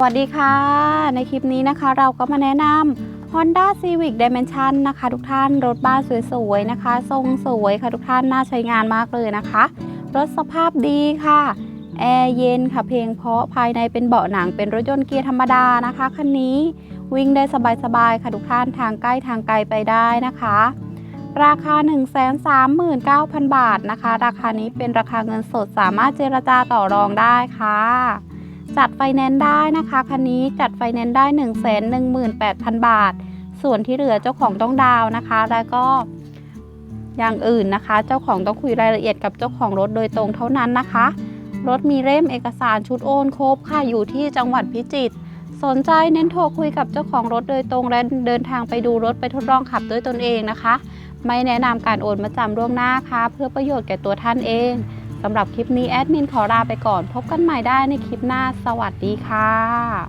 สวัสดีค่ะ ในคลิปนี้นะคะเราก็มาแนะนำ Honda Civic Dimension นะคะ ทุกท่านรถบ้านสวยๆนะคะ ทรงสวยค่ะทุกท่านน่าใช้งานมากเลยนะคะ รถสภาพดีค่ะแอร์เย็นค่ะเพลงเพราะภายในเป็นเบาะหนังเป็นรถยนต์เกียร์ธรรมดานะคะคันนี้วิ่งได้สบายๆค่ะทุกท่านทางใกล้ทางไกลไปได้นะคะ ราคา 139,000 บาทนะคะ ราคานี้เป็นราคาเงินสดสามารถเจรจาต่อรองได้ค่ะ จัดไฟแนนซ์ได้นะคะคันนี้จัดไฟแนนซ์ได้ 118,000 บาท ส่วนที่เหลือเจ้าของต้องดาวนะคะ แล้วก็อย่างอื่นนะคะ เจ้าของต้องคุยรายละเอียดกับเจ้าของรถโดยตรงเท่านั้นนะคะ รถมีเล่มเอกสารชุดโอนครบค่ะอยู่ที่จังหวัดพิจิตรสนใจเน้นโทรคุยกับเจ้าของรถโดยตรงและเดินทางไปดูรถไปทดลองขับด้วยตนเองนะคะ ไม่แนะนำการโอนมาจำล่วงหน้าค่ะ เพื่อประโยชน์แก่ตัวท่านเอง สำหรับคลิปนี้แอดมินขอลาไปก่อน พบกันใหม่ได้ในคลิปหน้า สวัสดีค่ะ